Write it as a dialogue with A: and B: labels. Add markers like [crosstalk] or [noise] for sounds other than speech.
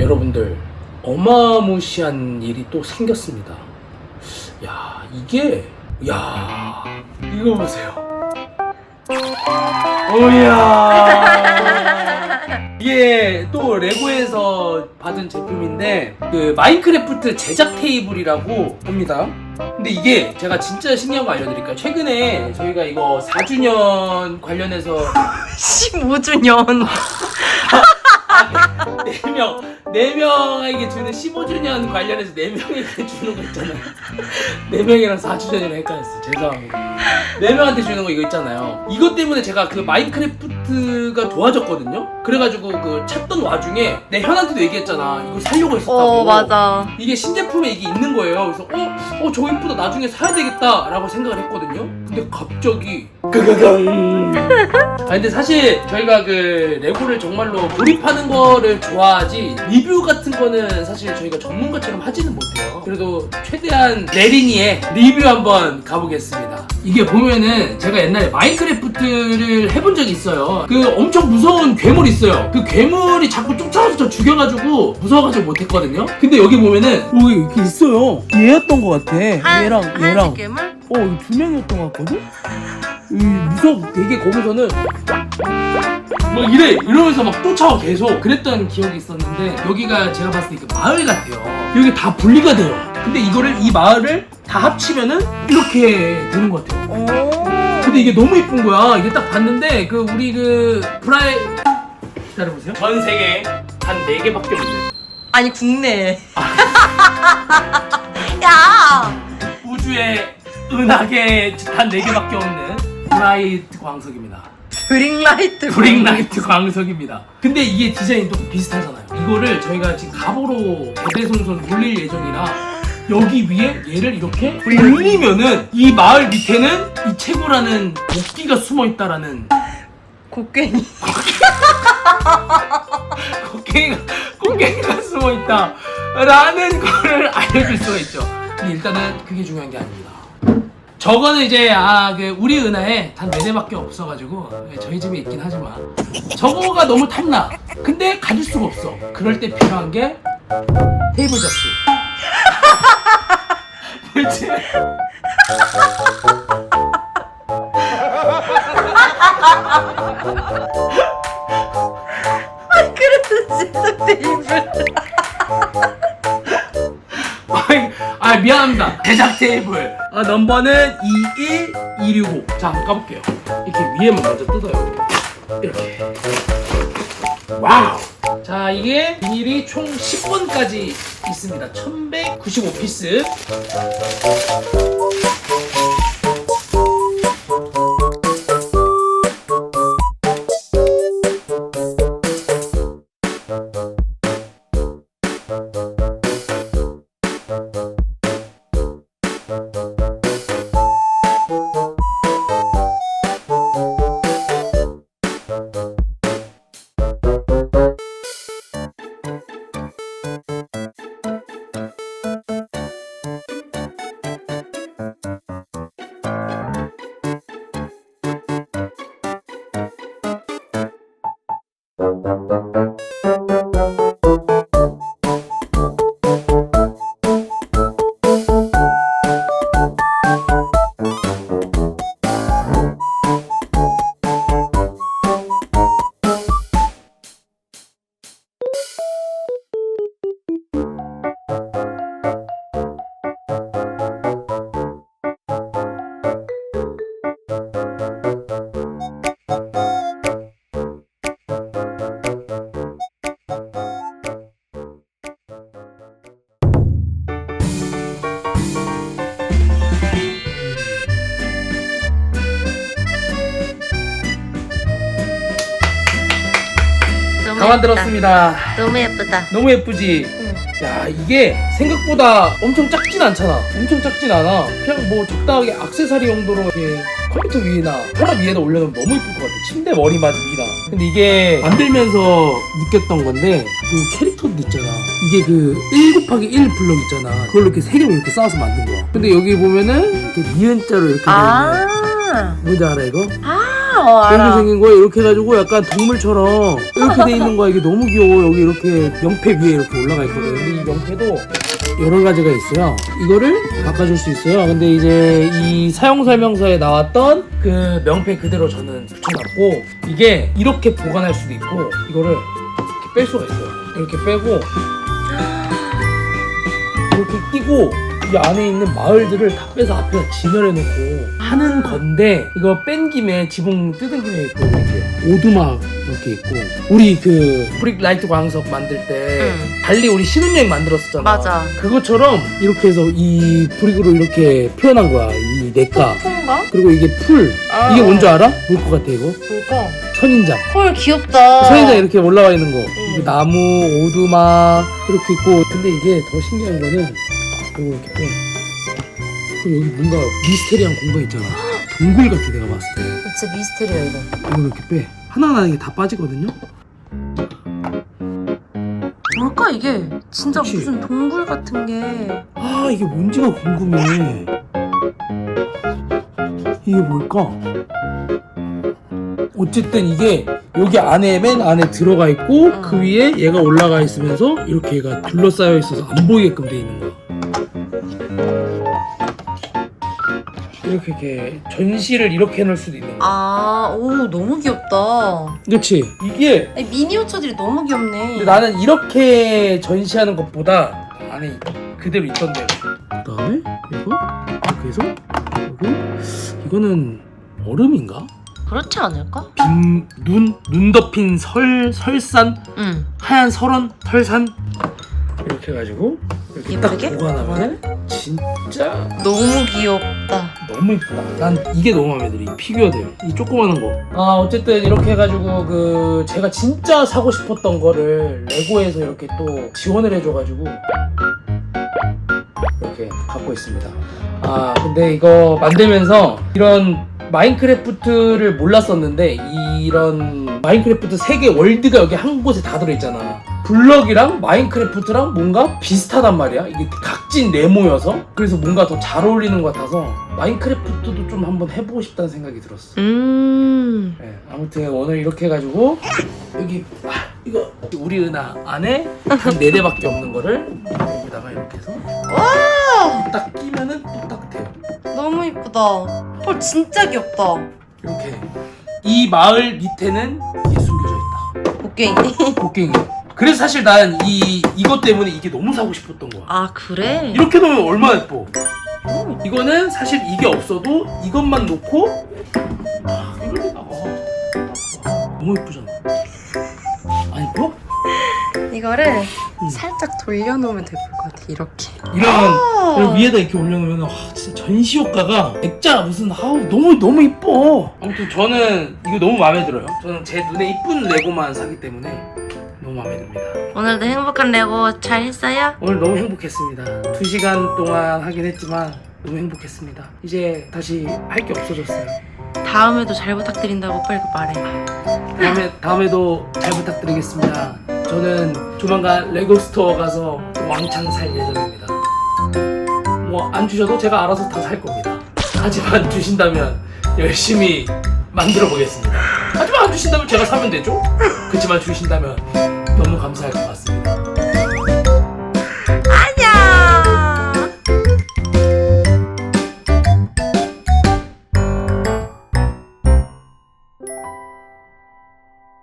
A: 여러분들 어마무시한 일이 또 생겼습니다. 야 이게 야 이거 보세요. 오야 이게 또 레고에서 받은 제품인데 그 마인크래프트 제작 테이블이라고 합니다. 근데 이게 제가 진짜 신기한 거 알려드릴까요? 최근에 저희가 이거 4주년 관련해서 [laughs]
B: 15주년. [laughs]
A: 4명, 4명에게 주는 15주년 관련해서 4명에게 주는 거 있잖아요. 4명이랑 4주년이랑 헷갈렸어. 죄송합니다. 4명한테 주는 거 이거 있잖아요. 이것 때문에 제가 그 마인크래프트 가 좋아졌거든요? 그래가지고 그 찾던 와중에 내 현한테도 얘기했잖아. 이거 살려고 했었다고.
B: 어, 맞아.
A: 이게 신제품에 이게 있는 거예요. 그래서 어, 어, 저거 이쁘다. 나중에 사야 되겠다라고 생각을 했거든요. 근데 갑자기 끄그강. [laughs] 아 근데 사실 저희가 그 레고를 정말로 조립하는 거를 좋아하지 리뷰 같은 거는 사실 저희가 전문가처럼 하지는 못해요. 그래도 최대한 레린이의 리뷰 한번 가보겠습니다. 이게 보면은 제가 옛날에 마인크래프트를 해본 적이 있어요. 그 엄청 무서운 괴물 있어요. 그 괴물이 자꾸 쫓아와서 저 죽여가지고 무서워가지고 못했거든요. 근데 여기 보면은
C: 여기 이렇게 있어요. 얘였던 것 같아.
B: 한,
C: 얘랑 얘랑.
B: 괴물?
C: 어, 이두 명이었던 것 같거든?
A: 이 무섭 되게 거기서는 뭐 이래 이러면서 막 쫓아와 계속 그랬던 기억이 있었는데 여기가 제가 봤을 때그 마을 같아요 여기 다 분리가 돼요 근데 이거를 이 마을을 다 합치면은 이렇게 되는 것 같아요
B: 오.
A: 근데 이게 너무 이쁜 거야 이게 딱 봤는데 그 우리 그 브라이 기다려보세요 전 세계에 단 4개밖에 없는
B: 아니, 국내. [laughs] 야!
A: 우주의 은하계 단 4개밖에 없는 브라이트 광석입니다
B: 브링라이트.
A: 브링라이트 광석입니다. 근데 이게 디자인이 또 비슷하잖아요. 이거를 저희가 지금 갑오로 대대손손 돌릴 예정이라 여기 위에 얘를 이렇게 올리면은 이 마을 밑에는 이 채구라는 도끼가 숨어 있다라는
B: 곡괭이. [laughs]
A: 곡괭이가 곡괭이가 숨어 있다라는 거를 알려줄 수가 있죠. 근데 일단은 그게 중요한 게 아닙니다. 저거는 이제 아 그 우리 은하에 단 4대밖에 없어가지고 예, 저희 집에 있긴 하지만 저거가 너무 탐나 근데 가질 수가 없어 그럴 때 필요한 게 테이블 접시 그렇지. [laughs]
B: 그래도 진짜 테이블.
A: 아이, 아 미안합니다. 제작 테이블. 아, 넘버는 21265 자 한번 까볼게요. 이렇게 위에만 먼저 뜯어요. 이렇게. 와우 자 이게 비닐이 총 10번까지 있습니다. 1195피스
B: Thank
A: you. 만들었습니다.
B: 너무 예쁘다.
A: 너무 예쁘지?
B: 응.
A: 야 이게 생각보다 엄청 작진 않잖아 엄청 작진 않아 그냥 뭐 적당하게 악세사리 용도로 이렇게 컴퓨터 위에나 혈압 위에다 올려놓으면 너무 예쁠 것 같아 침대 머리맡 위나 근데 이게 만들면서 느꼈던 건데 그 캐릭터도 있잖아 이게 그 1 곱하기 1 블럭 있잖아 그걸로 이렇게 세 개를 이렇게 쌓아서 만든 거야 근데 여기 보면은 이렇게 니은자로 이렇게 돼 있는
B: 아.
A: 뭔지 알아 이거?
B: 아. 어,
A: 이렇게
B: 알아.
A: 생긴 거야. 이렇게 해가지고 약간 동물처럼 이렇게 돼 있는 거야. 이게 너무 귀여워. 여기 이렇게 명패 위에 이렇게 올라가 있거든. 근데 이 명패도 여러 가지가 있어요. 이거를 바꿔줄 수 있어요. 근데 이제 이 사용 설명서에 나왔던 그 명패 그대로 저는 붙여놨고 이게 이렇게 보관할 수도 있고 이거를 이렇게 뺄 수가 있어요. 이렇게 빼고 이렇게 끼고 이 안에 있는 마을들을 다 빼서 앞에다 진열해 놓고 하는 건데 이거 뺀 김에 지붕 뜯은 김에 보여드릴게요 오두막 이렇게 있고 우리 그 브릭 라이트 광석 만들 때
B: 응.
A: 달리 우리 신혼여행 만들었었잖아
B: 맞아.
A: 그것처럼 이렇게 해서 이 브릭으로 이렇게 표현한 거야 이 내과
B: 폰가?
A: 그리고 이게 풀
B: 아.
A: 이게 뭔지 알아? 뭘 것 같아 이거?
B: 뭘까?
A: 선인장
B: 헐 귀엽다.
A: 선인장 이렇게 올라와 있는 거 이게 나무 오두막 이렇게 있고 근데 이게 더 신기한 거는 이거 이렇게 빼 그리고 여기 뭔가 미스테리한 공간 있잖아 동굴 같아 내가 봤을 때
B: 진짜 미스테리야 이거.
A: 이거 이렇게 빼 하나하나 이게 다 빠지거든요
B: 뭘까 이게? 진짜
A: 그치?
B: 무슨 동굴 같은 게.
A: 아 이게 뭔지가 궁금해 이게 뭘까 어쨌든 이게 여기 안에 맨 안에 들어가 있고
B: 응.
A: 그 위에 얘가 올라가 있으면서 이렇게 얘가 둘러싸여 있어서 안 보이게끔 돼 있는 거야 이렇게 이렇게 전시를 이렇게 해놓을 수도 있는 거야
B: 아, 오 너무 귀엽다.
A: 그렇지 이게
B: 아니, 미니어처들이 너무 귀엽네.
A: 나는 이렇게 전시하는 것보다 안에 그대로 있던 대로 그 다음에 이거 이렇게 해서 여기 이거는 얼음인가?
B: 그렇지 않을까?
A: 빈, 눈, 눈 덮인 설, 설산
B: 응.
A: 하얀 설원 털산 이렇게 해가지고 이렇게 딱
B: 예쁘게?
A: 보관하면 진짜
B: 너무 귀엽다.
A: 너무 이쁘다. 난 이게 너무 마음에 들어. 이 피규어들. 이 조그마한 거. 아, 어쨌든 이렇게 해가지고 그 제가 진짜 사고 싶었던 거를 레고에서 이렇게 또 지원을 해줘가지고 이렇게 갖고 있습니다. 아, 근데 이거 만들면서 이런 마인크래프트를 몰랐었는데 이런 마인크래프트 세계 월드가 여기 한 곳에 다 들어있잖아. 블럭이랑 마인크래프트랑 뭔가 비슷하단 말이야. 이게 각진 네모여서 그래서 뭔가 더 잘 어울리는 것 같아서 마인크래프트도 좀 한번 해보고 싶다는 생각이 들었어.
B: 음.
A: 네, 아무튼 오늘 이렇게 해가지고 여기 아, 이거 우리 은하 안에 단 4대밖에 없는 거를 여기다가 이렇게 해서 딱 끼면은 또 딱 돼요.
B: 너무 이쁘다. 헐 진짜 귀엽다.
A: 이렇게 이 마을 밑에는 이게 숨겨져 있다.
B: 곡괭이.
A: 곡괭이. 그래서 사실 난 이 이것 때문에 이게 너무 사고 싶었던 거야.
B: 아 그래?
A: 이렇게 놓으면 얼마나 예뻐. 이거는 사실 이게 없어도 이것만 놓고 아, 이렇게 나가. 너무 예쁘잖아. 안 예뻐?
B: 이거를 살짝 돌려놓으면 될 것 같아. 이렇게.
A: 이런 이런 위에다 이렇게 올려놓으면 와 진짜 전시 효과가 액자 무슨 아우 너무 너무 이뻐. 아무튼 저는 이거 너무 마음에 들어요. 저는 제 눈에 이쁜 레고만 사기 때문에 너무 마음에 듭니다.
B: 오늘도 행복한 레고 잘 했어요?
A: 오늘 너무 행복했습니다. 두 시간 동안 하긴 했지만 너무 행복했습니다. 이제 다시 할 게 없어졌어요.
B: 다음에도 잘 부탁드린다고 빨리 말해.
A: 다음에 다음에도 잘 부탁드리겠습니다. 저는 조만간 레고 스토어 가서 왕창 살 예정입니다. 뭐 안 주셔도 제가 알아서 다 살 겁니다. 하지만 주신다면 열심히 만들어 보겠습니다. 하지만 안 주신다면 제가 사면 되죠? 그렇지만 주신다면 너무 감사할 것 같습니다.